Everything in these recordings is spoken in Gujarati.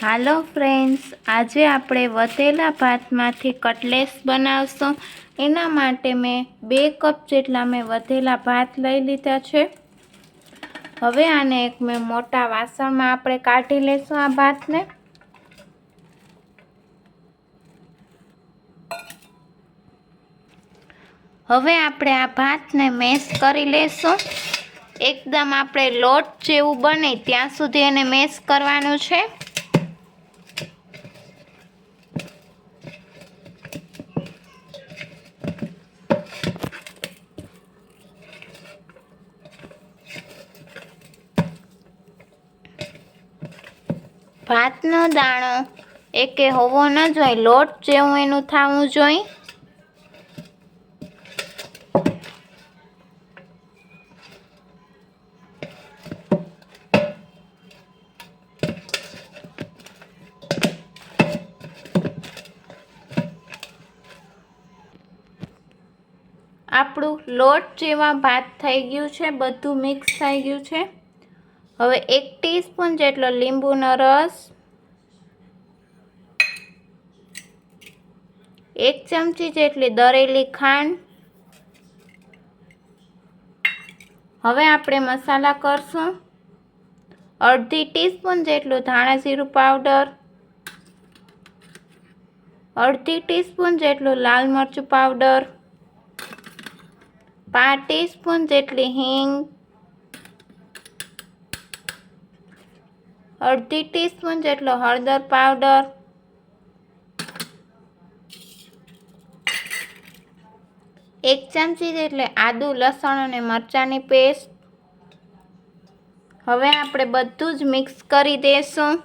હાલો ફ્રેન્ડ્સ, આજે આપણે વધેલા ભાતમાંથી કટલેસ બનાવશું. એના માટે મેં બે કપ જેટલા મેં વધેલા ભાત લઈ લીધા છે. હવે આને એક મેં મોટા વાસણમાં આપણે કાઢી લેશું આ ભાતને. હવે આપણે આ ભાતને મેશ કરી લેશું. એકદમ આપણે લોટ જેવું બને ત્યાં સુધી એને મેશ કરવાનું છે. ભાતનો દાણો. એકે હોવો ન જોઈએ, લોટ જેવું એનું થવું જોઈએ. આપણું લોટ જેવા ભાત થઈ ગયું છે, બધું મિક્સ થઈ ગયું છે. હવે એક ટીસ્પૂન જેટલો લીંબુનો રસ, એક ચમચી જેટલી દરેલી ખાંડ. હવે આપણે મસાલા કરશું. અડધી ટીસ્પૂન જેટલું ધાણા જીરું પાવડર, અડધી ટીસ્પૂન જેટલું લાલ મરચું પાવડર, પાંચ ટીસ્પૂન જેટલી હિંગ અડધી ટીસ્પૂન જેટલો હળદર પાવડર. એક ચમચી જેટલે આદુ, લસણ અને મરચાંની પેસ્ટ. હવે આપણે બધું જ મિક્સ કરી દઈશું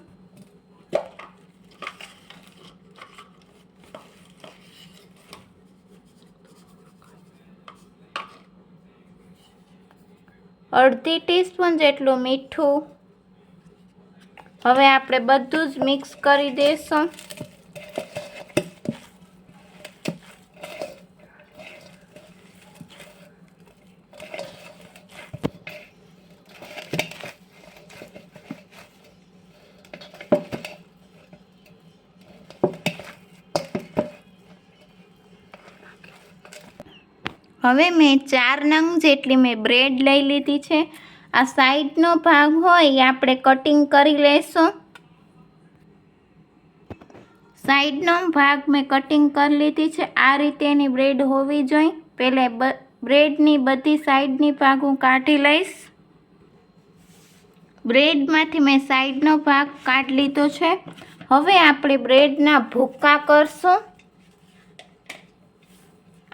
અડધી ટીસ્પૂન જેટલું મીઠું. હવે આપણે બધું જ મિક્સ કરી દઈશું. હવે મેં ચાર નંગ જેટલી મેં બ્રેડ લઈ લીધી છે. આ સાઈડનો ભાગ હોય આપણે કટિંગ કરી લઈશું સાઈડનો ભાગ મેં કટિંગ કરી લીધી છે. આ રીતે એની બ્રેડ હોવી જોઈએ. પહેલે બ્રેડની બધી સાઈડની ભાગ હું કાઢી લઈશ. બ્રેડમાંથી મેં સાઈડનો ભાગ કાઢી લીધો છે. હવે આપણે બ્રેડના ભૂક્કા કરશું.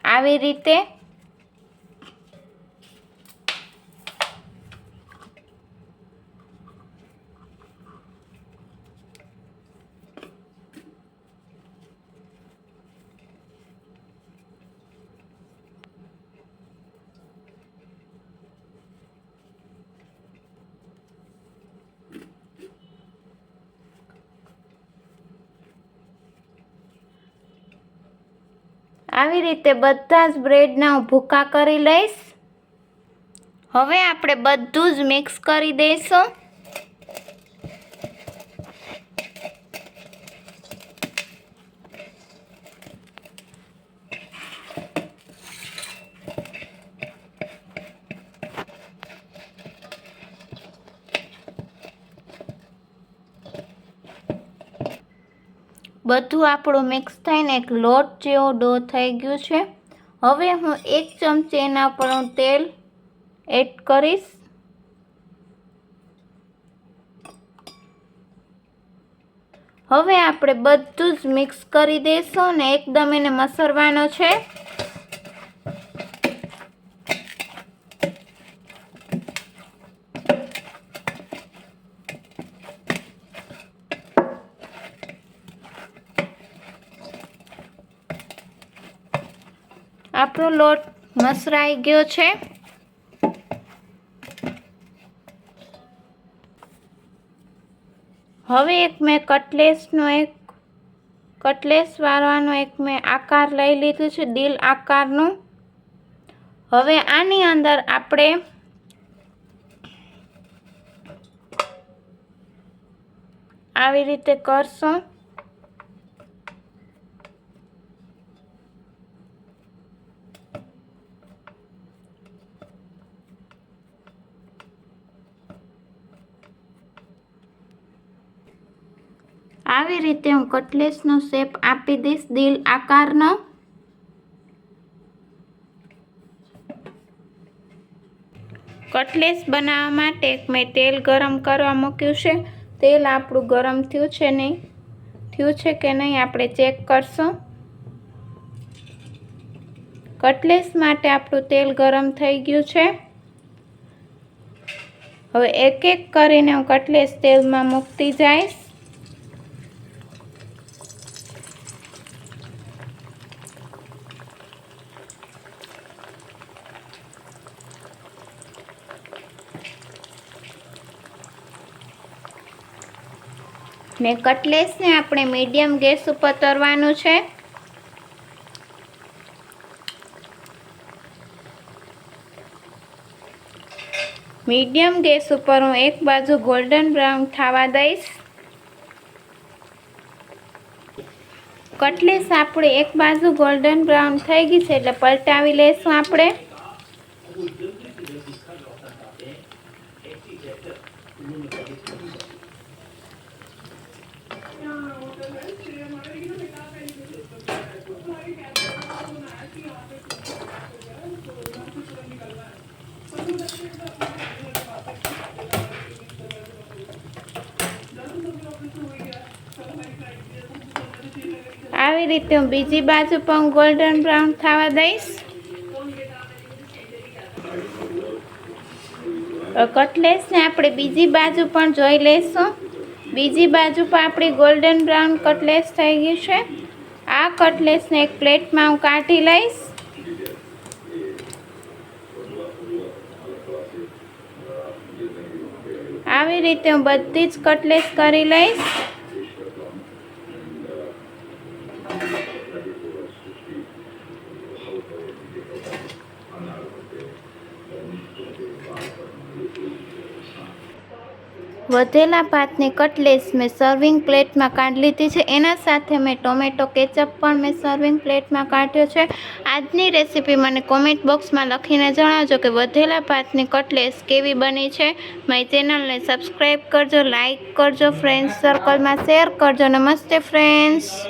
આવી રીતે આવી રીતે બધા જ બ્રેડના હું ભૂકા કરી લઈશ. હવે આપણે બધું જ મિક્સ કરી દઈશું. બધું આપણું મિક્સ થઈને એક લોટ જેવો ડો થઈ ગયું છે. હવે હું એક ચમચી એના પર તેલ એડ કરીશ. હવે આપણે બધું જ મિક્સ કરી દઈશું ને એકદમ એને મસરવાનો છે. આપણો લોટ મસરાઈ ગયો છે. હવે એક મેં કટલેસનો એક, કટલેસ વાળવાનો એક મેં આકાર લઈ લીધું છે, દિલ આકારનું. હવે આની અંદર આપણે આવી રીતે કરશું. આવી રીતે હું કટલેસનો શેપ આપી દઈશ. દિલ આકારનો. કટલેસ બનાવવા માટે મેં તેલ ગરમ કરવા મૂક્યું છે. તેલ આપણું ગરમ થયું છે નહીં? થયું છે કે નહીં આપણે ચેક કરશું. કટલેસ માટે આપણું તેલ ગરમ થઈ ગયું છે. હવે એક એક કરીને હું કટલેસ તેલમાં મૂકતી જઈશ. ને કટલેસને આપણે મીડિયમ ગેસ ઉપર તરવાનું છે. મીડિયમ ગેસ ઉપર હું એક બાજુ ગોલ્ડન બ્રાઉન થવા દઈશ. કટલેસ આપણે એક બાજુ ગોલ્ડન બ્રાઉન થઈ ગઈ છે એટલે પલટાવી લઈશું આપણે. રીતે હું બીજી બાજુ પણ ગોલ્ડન બ્રાઉન થવા દઈશ. કટલેસને આપણે બીજી બાજુ પણ જોઈ લઈશું. બીજી બાજુ પણ આપણી ગોલ્ડન બ્રાઉન કટલેસ થઈ ગઈ છે. આ કટલેસને એક પ્લેટમાં હું કાઢી લઈશ. આવી રીતે હું બધી જ કટલેસ કરી લઈશ. વધેલા ભાતની કટલેસ મેં સર્વિંગ પ્લેટમાં કાઢી લીધી છે. એના સાથે મેં ટોમેટો કેચઅપ પણ મેં સર્વિંગ પ્લેટમાં કાઢ્યો છે. આજની રેસીપી મને કોમેન્ટ બોક્સમાં લખીને જણાવજો કે વધેલા ભાતની કટલેસ કેવી બની છે. મારી ચેનલને સબસ્ક્રાઈબ કરજો લાઈક કરજો ફ્રેન્ડ્સ સર્કલમાં શેર કરજો. નમસ્તે ફ્રેન્ડ્સ